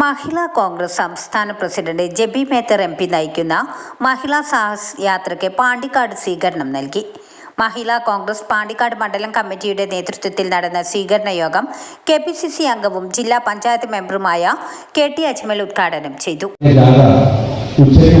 മഹിളാ കോൺഗ്രസ് സംസ്ഥാന president Jebi Mather M P നയിക്കുന്ന മഹിളാ സാഹസ് യാത്രയ്ക്ക് പാണ്ടിക്കാട് സ്വീകരണം നൽകി. മഹിളാ കോൺഗ്രസ് പാണ്ടിക്കാട് മണ്ഡലം കമ്മിറ്റിയുടെ നേതൃത്വത്തിൽ നടന്ന സ്വീകരണ യോഗം കെ പി സി സി അംഗവും ജില്ലാ പഞ്ചായത്ത് മെമ്പറുമായ കെ ടി അജ്മൽ ഉദ്ഘാടനം ചെയ്തു. ഉച്ചയ്ക്ക്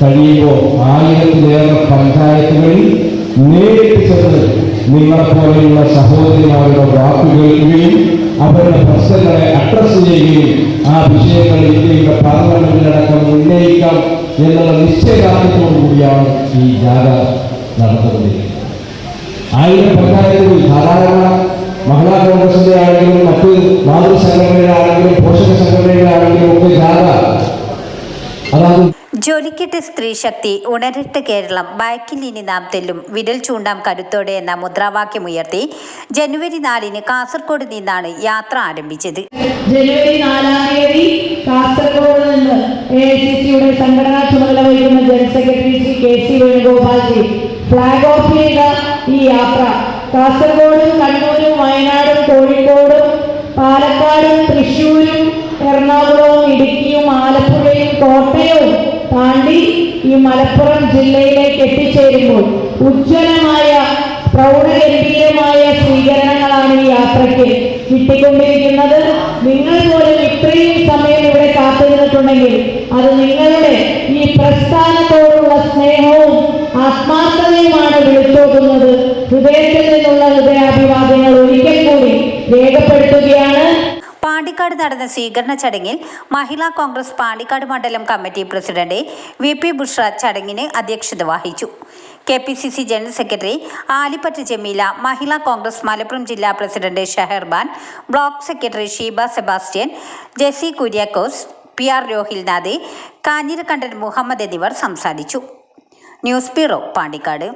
കഴിയുമ്പോൾ ആയിരത്തിലേറെ പഞ്ചായത്തുകളിൽ നേരിട്ട് ചെന്ന് നിങ്ങളെപ്പോലെയുള്ള സഹോദരിമാരുടെ വാക്ക് കേൾക്കുകയും അവരുടെ പ്രശ്നങ്ങളെ അഡ്രസ് ചെയ്യുകയും ആ വിഷയങ്ങൾ ഇന്ത്യയുടെ പാർലമെന്റിലടക്കം ഉന്നയിക്കാം എന്നുള്ള നിശ്ചയദാർഢ്യത്തോടു കൂടിയാണ് ഈ ജാഥ നടത്തുന്നത്. ആയിരം പഞ്ചായത്തുകളിൽ സാധാരണ മഹിളാ ജോലിക്കിട്ട് സ്ത്രീ ശക്തി ഉണരട്ട് കേരളം ബാക്കിൽ ഇനി നാം തെല്ലും വിരൽ ചൂണ്ടാം കരുത്തോടെ എന്ന മുദ്രാവാക്യം ഉയർത്തി ജനുവരി നാലിന് കാസർഗോഡ് നിന്നാണ് യാത്ര ആരംഭിച്ചത്. ജനുവരി നാലാം തീയതി കാസർഗോഡ് നിന്ന് എ ഐ സി സംഘടനാ ചുമതല വഹിക്കുന്ന general secretary Shri K C Venugopalji flag off ചെയ്ത ഈ യാത്ര. കാസർഗോഡും കണ്ണൂരും വയനാടും കോഴിക്കോടും പാലക്കാടും തൃശ്ശൂരും എറണാകുളവും ഇടുക്കിയും ആലപ്പുഴയും കോട്ടയവും താണ്ടി ഈ മലപ്പുറം ജില്ലയിലേക്ക് എത്തിച്ചേരുമ്പോൾ ഉജ്ജ്വലമായ പ്രൗഢഗംഭീരമായ സ്വീകരണങ്ങളാണ് ഈ യാത്രയ്ക്ക് കിട്ടിക്കൊണ്ടിരിക്കുന്നത്. നിങ്ങൾ പോലും ഇത്രയും സമയം ഇവിടെ കാത്തിരുന്നിട്ടുണ്ടെങ്കിൽ അത് നിങ്ങളുടെ ഈ പ്രസ്ഥാനത്തോടുള്ള സ്നേഹവും ആത്മാർത്ഥതയുമാണ് വിളിച്ചോക്കുന്നത് ഹൃദയത്തിൽ നിന്നുള്ള ഹൃദയാഭിവാദ്യങ്ങൾ ഒരിക്കൽ കൂടി രേഖപ്പെടുത്തുകയാണ്. പാണ്ടിക്കാട് നടന്ന സ്വീകരണ ചടങ്ങിൽ മഹിളാ കോൺഗ്രസ് പാണ്ടിക്കാട് മണ്ഡലം committee president V P Bushra ചടങ്ങിന് അധ്യക്ഷത വഹിച്ചു. K P C C general secretary Alippatt Jameela Mahila Congress Malappuram ജില്ലാ president Sheharban block secretary Sheeba Sebastian Jessy Kuriakose P R Rohilnath Kanjirakandan Muhammad എന്നിവർ സംസാരിച്ചു. News bureau Pandikkad.